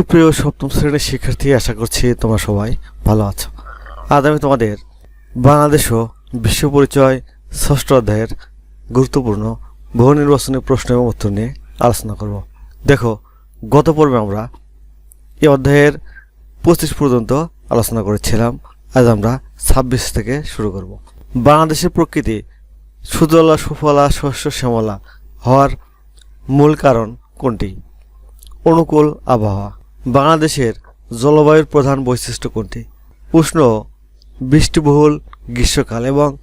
সুপ্রিয় সপ্তম শ্রেণির শিক্ষার্থী, আশা করছি তোমরা সবাই ভালো আছো। আজ আমি তোমাদের বাংলাদেশ ও বিশ্ব পরিচয় ষষ্ঠ অধ্যায়ের গুরুত্বপূর্ণ বহু নির্বাচনী প্রশ্ন এবং উত্তর নিয়ে আলোচনা করব। দেখো, গত পর্বে আমরা এই অধ্যায়ের পঁচিশ পর্যন্ত আলোচনা করেছিলাম। আজ আমরা ছাব্বিশ থেকে শুরু করব। বাংলাদেশের প্রকৃতি সুজলা সুফলা, শস্য, শ্যামলা হওয়ার মূল কারণ কোনটি? অনুকূল আবহাওয়া। বাংলাদেশের জলবায়ুর প্রধান বৈশিষ্ট্য কোনটি? উষ্ণ, বৃষ্টিবহুল গ্রীষ্মকাল এবং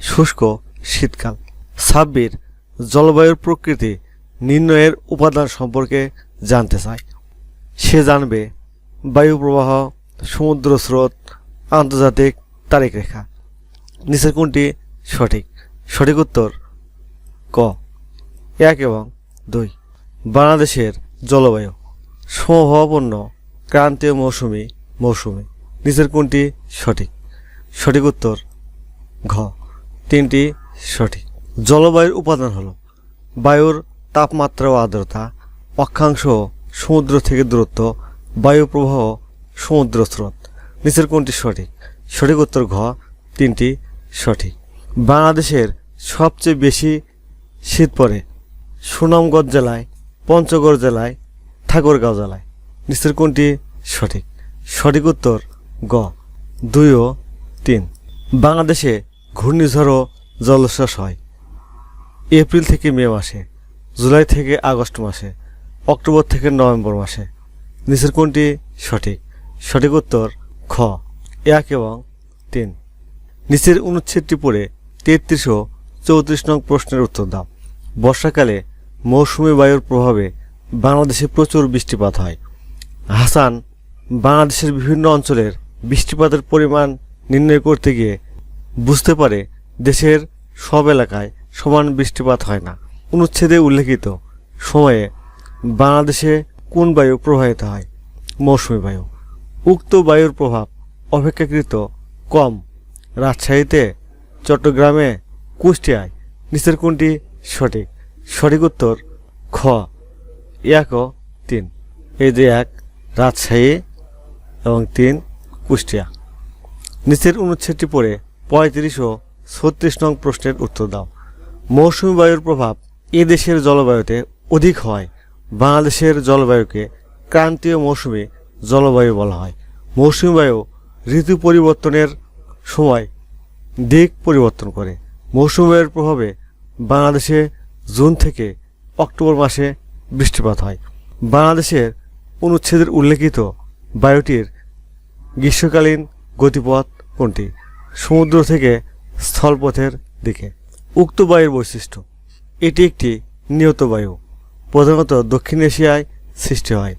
শুষ্ক শীতকাল। সাব্বির জলবায়ুর প্রকৃতি নির্ণয়ের উপাদান সম্পর্কে জানতে চায় সে জানবে বায়ু প্রবাহ, সমুদ্র স্রোত, আন্তর্জাতিক তারিখ রেখা নিচের কোনটি সঠিক? সঠিক উত্তর ক, এক এবং দুই। বাংলাদেশের জলবায়ু। সমভাবাপন্ন ক্রান্তীয় মৌসুমি মৌসুমি। নিচের কোনটি সঠিক? সঠিক উত্তর ঘ। তিনটি সঠিক। জলবায়ুর উপাদান হলো বায়ুর তাপমাত্রা ও আর্দ্রতা, অক্ষাংশ সমুদ্র থেকে দূরত্ব, বায়ু প্রবাহ সমুদ্র স্রোত। নিচের কোনটি সঠিক? সঠিক উত্তর ঘ। তিনটি সঠিক। বাংলাদেশের সবচেয়ে বেশি শীত পড়ে সুনামগঞ্জ জেলায়, পঞ্চগড় জেলায় ঠাকুরগাঁও জেলায় নিচের কোনটি সঠিক? সঠিক উত্তর গ, দুই ও তিন। বাংলাদেশে ঘূর্ণিঝড় ও জলোচ্ছ্বাস হয়। এপ্রিল থেকে মে মাসে, জুলাই থেকে আগস্ট মাসে, অক্টোবর থেকে নভেম্বর মাসে। নিচের কোনটি সঠিক? সঠিক উত্তর খ, এক এবং তিন। নিচের অনুচ্ছেদটি পড়ে তেত্রিশ ও চৌত্রিশ নং প্রশ্নের উত্তর দাও। বর্ষাকালে মৌসুমি বায়ুর প্রভাবে বাংলাদেশে প্রচুর বৃষ্টিপাত হয়। হাসান, বাংলাদেশের বিভিন্ন অঞ্চলের বৃষ্টিপাতের পরিমাণ নির্ণয় করতে গিয়ে বুঝতে পারে দেশের সব এলাকায় সমান বৃষ্টিপাত হয় না। অনুচ্ছেদে উল্লেখিত সময়ে বাংলাদেশে কোন বায়ু প্রবাহিত হয়? মৌসুমি বায়ু। উক্ত বায়ুর প্রভাব অপেক্ষাকৃত কম। রাজশাহীতে, চট্টগ্রামে, কুষ্টিয়ায়। নিচের কোনটি সঠিক? সঠিক উত্তর, খ। এক ও তিন। এই যে এক, রাজশাহী এবং তিন, কুষ্টিয়া। নিচের অনুচ্ছেদটি পড়ে পঁয়ত্রিশ ও ছত্রিশ নং প্রশ্নের উত্তর দাও। মৌসুমি বায়ুর প্রভাব এ দেশের জলবায়ুতে অধিক হয়। বাংলাদেশের জলবায়ুকে ক্রান্তীয় মৌসুমি জলবায়ু বলা হয়। মৌসুমি বায়ু ঋতু পরিবর্তনের সময় দিক পরিবর্তন করে। মৌসুমি বায়ুর প্রভাবে বাংলাদেশে জুন থেকে অক্টোবর মাসে বৃষ্টিপাত হয়। বাংলাদেশের অনুচ্ছেদের উল্লেখিত বায়ুটির গ্রীষ্মকালীন গতিপথ কোনটি? সমুদ্র থেকে স্থলপথের দিকে। উক্ত বায়ুর বৈশিষ্ট্য। এটি একটি নিয়ত বায়ু। প্রধানত দক্ষিণ এশিয়ায় সৃষ্টি হয়।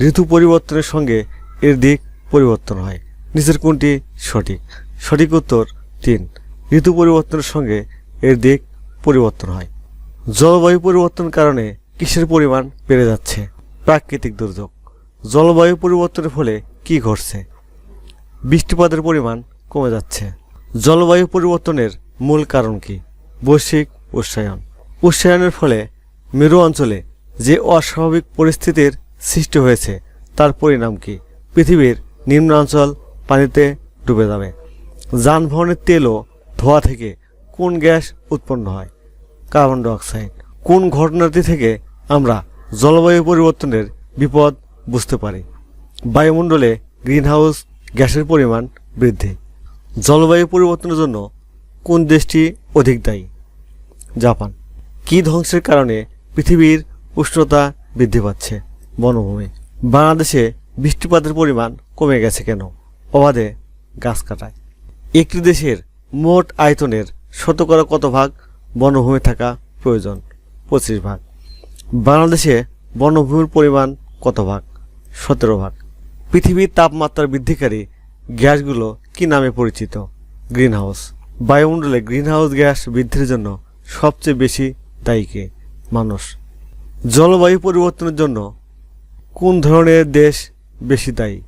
ঋতু পরিবর্তনের সঙ্গে এর দিক পরিবর্তন হয়। নিচের কোনটি সঠিক? সঠিক উত্তর তিন। ঋতু পরিবর্তনের সঙ্গে এর দিক পরিবর্তন হয়। জলবায়ু পরিবর্তনের কারণে কিসের পরিমাণ বেড়ে যাচ্ছে? প্রাকৃতিক দুর্যোগ। জলবায়ু পরিবর্তনের ফলে কি ঘটছে? বৃষ্টিপাতের পরিমাণ কমে যাচ্ছে। জলবায়ু পরিবর্তনের মূল কারণ কি? বৈশ্বিক উষ্ণায়ন। উষ্ণায়নের ফলে মেরু অঞ্চলে যে অস্বাভাবিক পরিস্থিতির সৃষ্টি হয়েছে, তার পরিণাম কি? পৃথিবীর নিম্নাঞ্চল পানিতে ডুবে যাবে। যানবাহনের তেল ও ধোয়া থেকে কোন গ্যাস উৎপন্ন হয়? Carbon dioxide. কোন ঘটনাটি থেকে আমরা জলবায়ু পরিবর্তনের বিপদ বুঝতে পারি। বায়ুমণ্ডলে গ্রিনহাউস গ্যাসের পরিমাণ বৃদ্ধি। জলবায়ু পরিবর্তনের জন্য কোন দেশটি অধিক দায়ী? জাপান। কি ধ্বংসের কারণে পৃথিবীর উষ্ণতা বৃদ্ধি পাচ্ছে? বনভূমি। বাংলাদেশে বৃষ্টিপাতের পরিমাণ কমে গেছে কেন? অবাধে গাছ কাটায়। একটি দেশের মোট আয়তনের শতকরা কত ভাগ বনভূমি থাকা প্রয়োজন? পঁচিশ ভাগ। বাংলাদেশে বনভূমির পরিমাণ কত ভাগ? সতেরো ভাগ। পৃথিবীর তাপমাত্রা বৃদ্ধিকারী গ্যাসগুলো কি নামে পরিচিত? গ্রিনহাউস। বায়ুমণ্ডলে গ্রিনহাউস গ্যাস বৃদ্ধির জন্য সবচেয়ে বেশি দায়ী কে? মানুষ। জলবায়ু পরিবর্তনের জন্য কোন ধরনের দেশ বেশি দায়ী?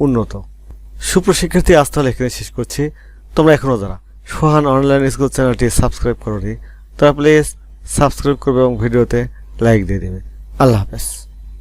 উন্নত। সুপ্রশিক্ষার্থী তাহলে এখানে শেষ করছি। তোমরা এখনও যারা সোহান অনলাইন স্কুল চ্যানেলটি সাবস্ক্রাইব করোনি, তারা প্লিজ সাবস্ক্রাইব করবে এবং ভিডিওতে লাইক দিয়ে দেবে আল্লাহ হাফেজ।